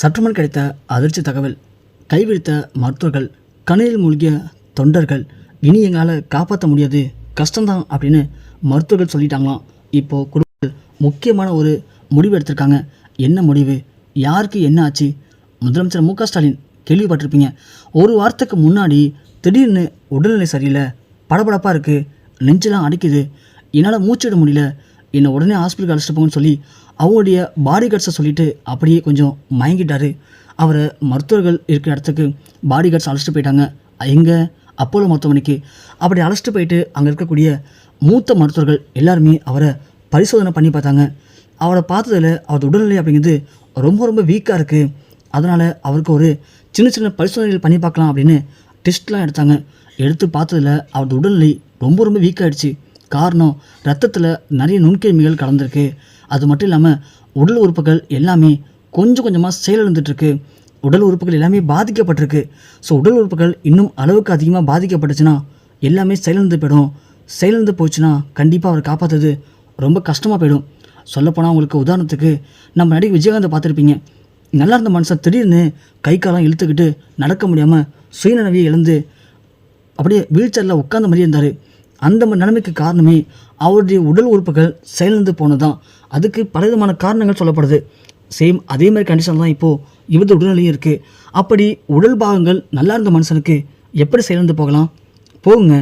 சற்றுமுன் கிடைத்த அதிர்ச்சி தகவல் கைவிரித்த மருத்துவர்கள் கண்ணீரில் மூழ்கிய தொண்டர்கள் இனி எங்களால் காப்பாற்ற முடியாது கஷ்டம்தான் அப்படின்னு மருத்துவர்கள் சொல்லிட்டாங்களாம். இப்போது குடும்பத்தில் முக்கியமான ஒரு முடிவு எடுத்திருக்காங்க. என்ன முடிவு? யாருக்கு என்ன ஆச்சு? முதலமைச்சர் மு க ஸ்டாலின் கேள்விப்பட்டிருப்பீங்க. ஒரு வாரத்துக்கு முன்னாடி திடீர்னு உடல்நிலை சரியில்லை படபடப்பாக இருக்குது நெஞ்செல்லாம் அடிக்குது என்னால் மூச்சிட முடியல என்னை உடனே ஹாஸ்பிட்டலுக்கு அழைச்சிட்டு போங்கன்னு சொல்லி அவருடைய பாடி கார்ட்ஸை சொல்லிவிட்டு அப்படியே கொஞ்சம் மயங்கிட்டார். அவரை மருத்துவர்கள் இருக்கிற இடத்துக்கு பாடி கார்ட்ஸ் அழைச்சிட்டு போயிட்டாங்க. எங்கே? அப்போலோ மருத்துவமனைக்கு. அப்படி அழைச்சிட்டு போயிட்டு அங்கே இருக்கக்கூடிய மூத்த மருத்துவர்கள் எல்லாருமே அவரை பரிசோதனை பண்ணி பார்த்தாங்க. அவரை பார்த்ததில் அவரது உடல்நிலை அப்படிங்கிறது ரொம்ப ரொம்ப வீக்காக இருக்குது அதனால் அவருக்கு ஒரு சின்ன சின்ன பரிசோதனைகள் பண்ணி பார்க்கலாம் அப்படின்னு டெஸ்ட்லாம் எடுத்தாங்க. எடுத்து பார்த்ததுல அவரது உடல்நிலை ரொம்ப ரொம்ப வீக்காகிடுச்சு காரணம் ரத்தத்தில் நிறைய நுண்கிருமிகள் கலந்துருக்கு. அது மட்டும் இல்லாமல் உடல் உறுப்புகள் எல்லாமே கொஞ்சம் கொஞ்சமாக செயலிழந்துட்டுருக்கு. உடல் உறுப்புகள் எல்லாமே பாதிக்கப்பட்டிருக்கு. ஸோ உடல் உறுப்புகள் இன்னும் அளவுக்கு அதிகமாக பாதிக்கப்பட்டுச்சுன்னா எல்லாமே செயலிழந்து போயிடும். செயலிழந்து போச்சுன்னா கண்டிப்பாக அவரை காப்பாற்றுறது ரொம்ப கஷ்டமாக போயிடும். சொல்லப்போனால் உங்களுக்கு உதாரணத்துக்கு நம்ம நடிகை விஜயகாந்தை பார்த்துருப்பீங்க. நல்லா இருந்த மனுஷன் திடீர்னு கை காலம் இழுத்துக்கிட்டு நடக்க முடியாமல் சுயநனவியை இழந்து அப்படியே வீல் சேரில் உட்காந்த மாதிரி இருந்தார். அந்த நிலைமைக்கு காரணமே அவருடைய உடல் உறுப்புகள் செயலிழந்து போனதுதான். அதுக்கு பலவிதமான காரணங்கள் சொல்லப்படுது. சேம் அதே மாதிரி கண்டிஷன் தான் இப்போது இவரது உடல்நிலையும் இருக்குது அப்படி உடல் பாகங்கள் நல்லா இருந்த மனுஷனுக்கு எப்படி செயலிழந்து போகலாம்? போகுங்க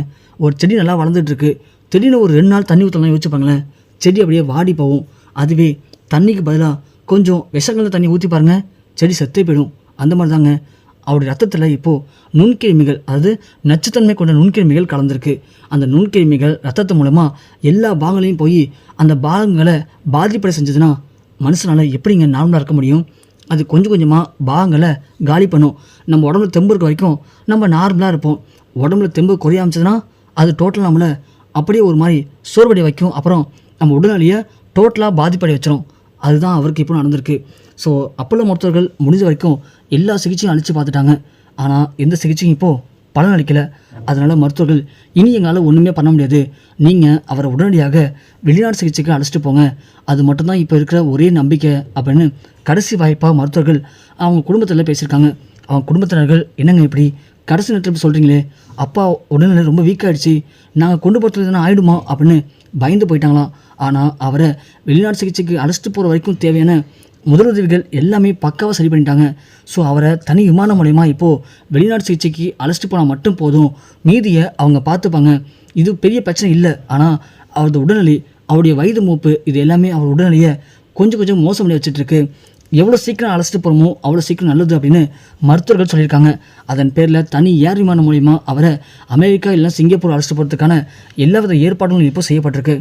ஒரு செடி நல்லா வளர்ந்துட்டுருக்கு. திடீர்னு ஒரு ரெண்டு நாள் தண்ணி ஊற்றலாம் யோசிச்சுப்பாங்களேன். செடி அப்படியே வாடி போகும். அதுவே தண்ணிக்கு பதிலாக கொஞ்சம் விஷங்கள்ல தண்ணி ஊற்றி பாருங்கள் செடி செத்தே போயிடும். அந்த மாதிரி தாங்க அவருடைய ரத்தத்தில் இப்போது நுண்கிருமிகள் அதாவது நச்சுத்தன்மை கொண்ட நுண்கிருமிகள் கலந்துருக்கு. அந்த நுண்கிருமிகள் ரத்தத்து மூலமாக எல்லா பாகங்களையும் போய் அந்த பாகங்களை பாதிப்படை செஞ்சதுன்னா மனுஷனால் எப்படிங்க நார்மலாக இருக்க முடியும்? அது கொஞ்சம் கொஞ்சமாக பாகங்களை காலி பண்ணும். நம்ம உடம்புல தெம்பு இருக்க வரைக்கும் நம்ம நார்மலாக இருப்போம். உடம்புல தெம்பு குறைய ஆரம்பிச்சதுன்னா அது டோட்டல் நம்மளை அப்படியே ஒரு மாதிரி சோர்வடை வைக்கும். அப்புறம் நம்ம உடல்நிலையை டோட்டலாக பாதிப்படை வச்சிரும். அதுதான் அவருக்கு இப்போ நடந்திருக்கு. ஸோ அப்போலோ மருத்துவர்கள் முடிஞ்ச வரைக்கும் எல்லா சிகிச்சையும் அழித்து பார்த்துட்டாங்க. ஆனால் எந்த சிகிச்சையும் இப்போது பலன் அளிக்கலை. அதனால் மருத்துவர்கள் இனி எங்களால் ஒன்றுமே பண்ண முடியாது. நீங்கள் அவரை உடனடியாக வெளிநாடு சிகிச்சைக்கு அழைச்சிட்டு போங்க. அது மட்டும்தான் இப்போ இருக்கிற ஒரே நம்பிக்கை அப்படின்னு கடைசி வாய்ப்பாக மருத்துவர்கள் அவங்க குடும்பத்தில் பேசியிருக்காங்க. அவங்க குடும்பத்தினர்கள் என்னங்க இப்படி? கடைசி நேரத்தில் சொல்கிறீங்களே அப்பா உடல்நிலை ரொம்ப வீக் நாங்கள் கொண்டு போகிறதுனா ஆகிடுமா அப்படின்னு பயந்து போயிட்டாங்களாம். ஆனால் அவரை வெளிநாட்டு சிகிச்சைக்கு அழைச்சிட்டு போகிற வரைக்கும் தேவையான முதலுதவிகள் எல்லாமே பக்காவாக சரி பண்ணிட்டாங்க. ஸோ அவரை தனி விமானம் மூலயமா இப்போது வெளிநாட்டு சிகிச்சைக்கு அழைச்சிட்டு போனால் மட்டும் போதும். மீதியை அவங்க பார்த்துப்பாங்க. இது பெரிய பிரச்சனை இல்லை. ஆனால் அவரது உடல்நிலை அவருடைய வயது மூப்பு இது எல்லாமே அவர் உடல்நிலையை கொஞ்சம் கொஞ்சம் மோசமடைய வச்சுட்டுருக்கு எவ்வளோ சீக்கிரம் அழைச்சிட்டு போகிறோமோ அவ்வளோ சீக்கிரம் நல்லது அப்படின்னு மருத்துவர்கள் சொல்லியிருக்காங்க. அதன் பேரில் தனி ஏர் விமானம் மூலிமா அவரை அமெரிக்கா இல்லை சிங்கப்பூர் அழைச்சிட்டு போகிறதுக்கான எல்லா வித ஏற்பாடுகளும் இப்போ செய்யப்பட்டிருக்கு.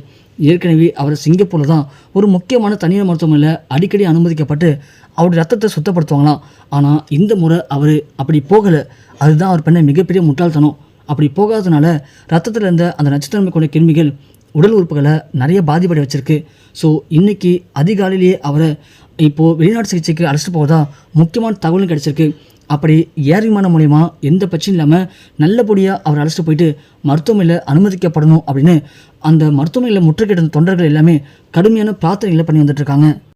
ஏற்கனவே அவர் சிங்கப்பூரில் தான் ஒரு முக்கியமான தனியார் மருத்துவமனையில் அடிக்கடி அனுமதிக்கப்பட்டு அவருடைய ரத்தத்தை சுத்தப்படுத்துவாங்களாம். ஆனால் இந்த முறை அவர் அப்படி போகலை. அதுதான் அவர் பண்ண மிகப்பெரிய முட்டாள்தனம். அப்படி போகாதனால ரத்தத்தில் இருந்த அந்த நச்சுத்தன்மை கொண்ட கிருமிகள் உடல் உறுப்புகளை நிறைய பாதிப்படை வச்சிருக்கு. ஸோ இன்றைக்கி அதிகாலையிலேயே அவரை இப்போது வெளிநாட்டு சிகிச்சைக்கு அழைச்சிட்டு போவதா முக்கியமான தகவலும் கிடச்சிருக்கு. அப்படி ஏர் விமானம் மூலிமா எந்த பிரச்சனையும் இல்லாமல் நல்லபடியாக அவர் அழைச்சிட்டு போயிட்டு மருத்துவமனையில் அனுமதிக்கப்படணும் அப்படின்னு அந்த மருத்துவமனையில் முற்றுகையிட்ட தொண்டர்கள் எல்லாமே கடுமையான பிரார்த்தனைகளை பண்ணி வந்துட்டுருக்காங்க